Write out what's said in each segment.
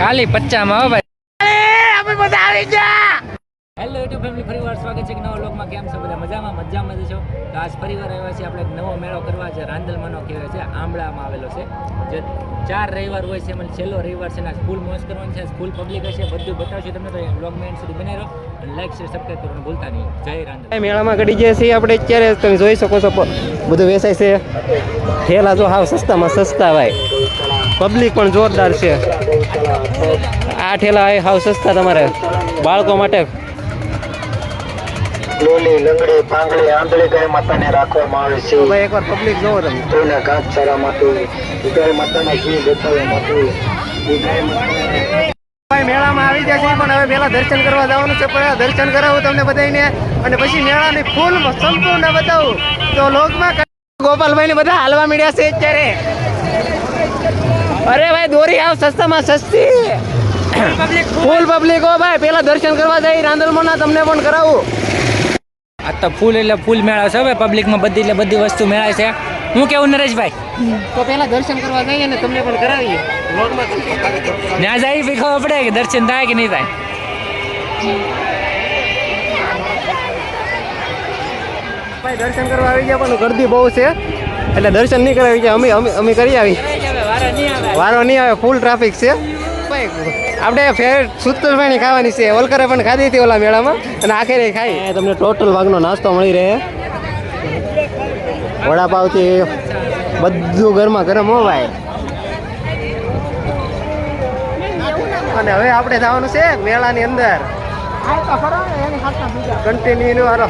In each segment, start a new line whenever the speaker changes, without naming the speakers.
ખાલી પચ્ચામાં હો ભાઈ.
અમે બધા આવી ગયા.
હેલો યુટ્યુબ ફેમિલી ફરીવાર સ્વાગત છે કે નવા લોકમાં કેમ છો બધા? મજામાં? મજામાં છો? તો આજ ફરીવાર આવ્યા છે આપણે એક નવો મેળો કરવા છે રાંદલમાંનો કહેવાય છે આમળામાં આવેલો છે. જે ચાર રવિવાર હોય છે મને છેલ્લો રવિવાર છે ને સ્કૂલ મોજ કરવાની છે સ્કૂલ પબ્લિક હશે બધું બતાવશું તમને. તો એન્ડ સુધી બને રહો અને લાઈક શેર સબસ્ક્રાઈબ કરવાનું ભૂલતા નહીં. જય રાંદલ.
મેળામાં ઘડી ગયા છીએ આપણે અત્યારે. તમે જોઈ શકો છો બધું વેચાય છે. ઠેલા જો હાવ સસ્તામાં સસ્તા ભાઈ. પબ્લિક પણ જોરદાર છે. આ ઠેલા એ હાવ સસ્તા તમારે બાળકો માટે.
લોલી લંગડી પાંગડી આંધળી ગાય માતાને રાખવામાં આવે છે.
ભાઈ એકવાર પબ્લિક જોવો તમે.
તેના ઘાસચારા માટે ગાય માતાના ઘી બતાવવા માટે ઈ ગાય માતાને
ભાઈ મેળામાં આવી જાય છે પણ હવે પહેલા દર્શન કરવા જવાનું છે પણ દર્શન કરાવું તમને બધાને અને પછી મેળાની ફૂલ સંપૂર્ણ બતાવું. તો લોકમાં ગોપાલભાઈ ને બધા હાલવા મળ્યા છે અત્યારે. અરે ભાઈ દોરી આવ સસ્તામાં સસ્તી. ફૂલ પબ્લિક હો ભાઈ પેલા દર્શન કરવા જાય રાંદલમાં તમને પણ કરાવું.
આ તો ફૂલ એટલે ફૂલ મેળા છે હવે પબ્લિકમાં બધી એટલે બધી વસ્તુ મેળાય છે. હું કેવું નરેશભાઈ?
તો પેલા દર્શન કરવા જઈએ ને તમને પણ કરાવીએ.
ના જાય બી ખબર પડે કે દર્શન થાય કે નહીં થાય?
ભાઈ દર્શન કરવા આવી ગયા પણ ગરદી બહુ છે. એટલે દર્શન નહીં કરાવી ગયા અમે અમે કરી આવી. વારો નહીં આવે. ફૂલ ટ્રાફિક છે. આપણે ફેર સૂતરફેણી ખાવાની છે. ઓલકરે પણ ખાધી હતી ઓલા મેળામાં અને આખરે ખાઈ. તમને ટોટલ વાગનો નાસ્તો મળી રહે. વડાપાવથી બધું ગરમા ગરમ હોવાય અને હવે આપણે જવાનું છે મેળાની અંદર. કન્ટિન્યુ વાળો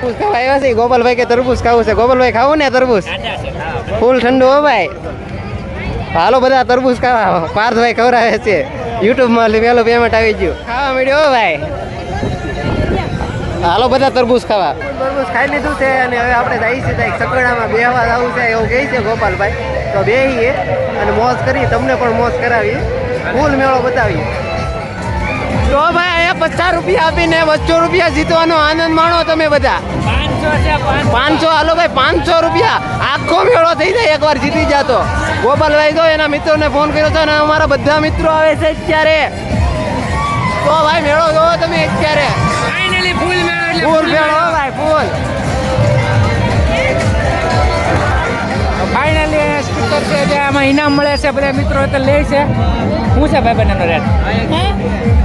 તરબૂજ ખાવા આવ્યા છે. ગોપાલભાઈ કે તરબૂજ ખાવું છે? ગોપાલભાઈ ખાવું ને તરબૂજ ફૂલ ઠંડુ હો ભાઈ. હાલો બધા તરબૂચ ખાવા પાર્થભાઈ ખવડાવે છે. યુટ્યુબમાં પેલો પેમેન્ટ આવી ગયું. ખાવા મળ્યો ભાઈ. હાલો બધા તરબૂચ ખાવા. તરબૂચ ખાઈ લીધું છે અને હવે આપણે જઈએ છીએ ત્યાં સકડામાં બેહવા જવું છે એવું કહે છે ગોપાલભાઈ. તો બેહીએ અને મોજ કરી તમને પણ મોજ કરાવી ફૂલ મેળો બતાવીએ. તો ભાઈ અહીંયા પચાસ રૂપિયા આપીને બસો રૂપિયા જીતવાનો આનંદ માણો તમે બધા.
પાંચસો
હાલો ભાઈ પાંચસો રૂપિયા. આખો મેળો થઈ જાય એકવાર જીતી જાતો. ગોપાલભાઈ તો એના મિત્રોને ફોન કર્યો છે અને અમારા બધા મિત્રો આવે છે અત્યારે. તો ભાઈ મેળો જોવો તમે અત્યારે.
ફાઇનલી ફૂલ મેળો
ભાઈ ફૂલ.
ફાઇનલી સ્કૂટર છે જે આમાં ઇનામ મળે છે બધા મિત્રો તો લે છે. શું છે ભાઈ બંનેનો રેટ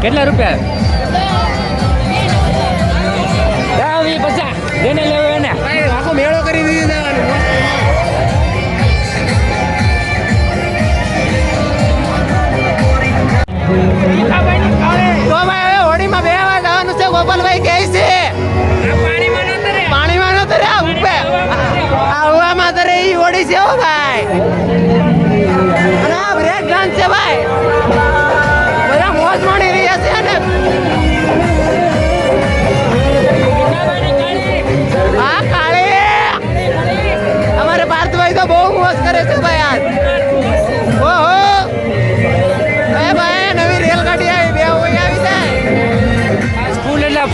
કેટલા રૂપિયા? પચાસ. જેને લેવું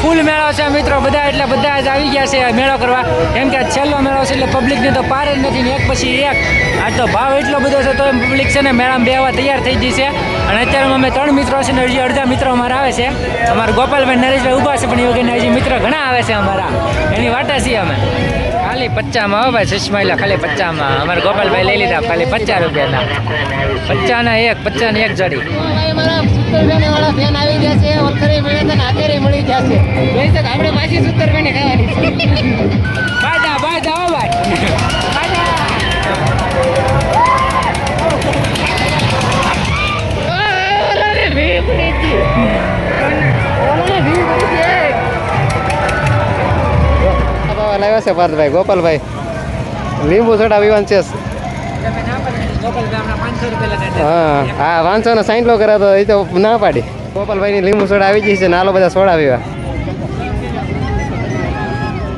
ફૂલ મેળો છે મિત્રો. બધા એટલે બધા જ આવી ગયા છે મેળો કરવા. કેમ કે છેલ્લો મેળો છે એટલે પબ્લિકને તો પાર જ નથી એક પછી એક. આ તો ભાવ એટલો બધો છે તો પબ્લિક છે ને મેળામાં બેવા તૈયાર થઈ ગઈ છે. અને અત્યારે અમે ત્રણ મિત્રો છે ને હજી અડધા મિત્રો અમારા આવે છે. અમારા ગોપાલભાઈ નરેશભાઈ ઊભા છે, પણ એ વગેરે હજી મિત્રો ઘણા આવે છે અમારા. એની વાટા છીએ અમે. ખાલી પચ્ચામાં હો ભાઈ સસમાઈલા ખાલી પચ્ચામાં. અમારે ગોપાલભાઈ લઈ લીધા ખાલી પચાસ રૂપિયાના. પચાના એક, પચ્ચાની એક જડી.
ભાઈ મારા સુતરફેણી વાળા ફેન આવી ગયા ગઈ લાવ્યા છે પાર્થભાઈ ગોપાલભાઈ લીંબુ સોડા પીવાનું છે. હા હા પાંચસો ને સાઈઠ લો કરે તો એ તો ના પાડી. ગોપાલભાઈની લીંબુ સોડા આવી ગઈ છે ને આલો બધા સોડા પીવા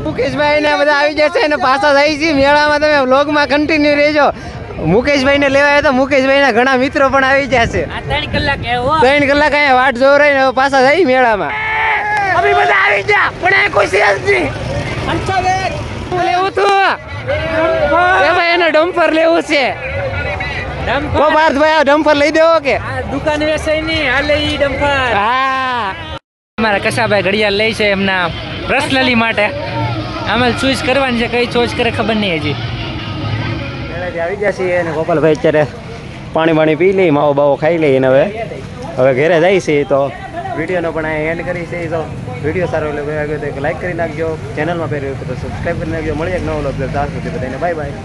મુકેશભાઈ ને બધા આવી જશે ને પાછા થઈ છે. મેળામાં તમે વ્લોગમાં કન્ટિન્યુ રહેજો. મુકેશભાઈ ને લેવાય તો મુકેશભાઈ ના ઘણા મિત્રો પણ આવી જશે
છે. ત્રણ કલાક
ત્રણ કલાક અહીંયા વાટ જોઈ રહી ને પાછા થઈ મેળામાં. અમે બધા આવી ગયા પણ કોઈ છે નહીં. લેવું તું? એને ડમ્પર લેવું છે.
ડમ્પર?
પાર્થભાઈ આ ડમ્પર લઈ દેવો કે?
આ દુકાન નહીં હાલે ઈ ડમ્પર.
હા.
અમારા કસાભાઈ ઘડિયાળ લે છે એમના પર્સનલી માટે. આમાં ચોઈસ કરવાની છે કઈ ચોઈસ કરે ખબર નહીં હજી.
આવી ગયા છીએ અને ગોપાલભાઈ અત્યારે પાણી પાણી પી લઈ માવો બાવો ખાઈ લઈ ને હવે. હવે ઘરે જાય છે તો. વિડીયોનો પણ અહીંયા એન્ડ કરી છે તો. વીડિયો સારો લાગ્યો તો લાઇક કરી નાખજો. ચેનલમાં પહેર્યો તો સબસ્ક્રાઈબ કરી નાખજો. મળી એક નવો લોગ ત્યાં સુધી બધાને બાય બાય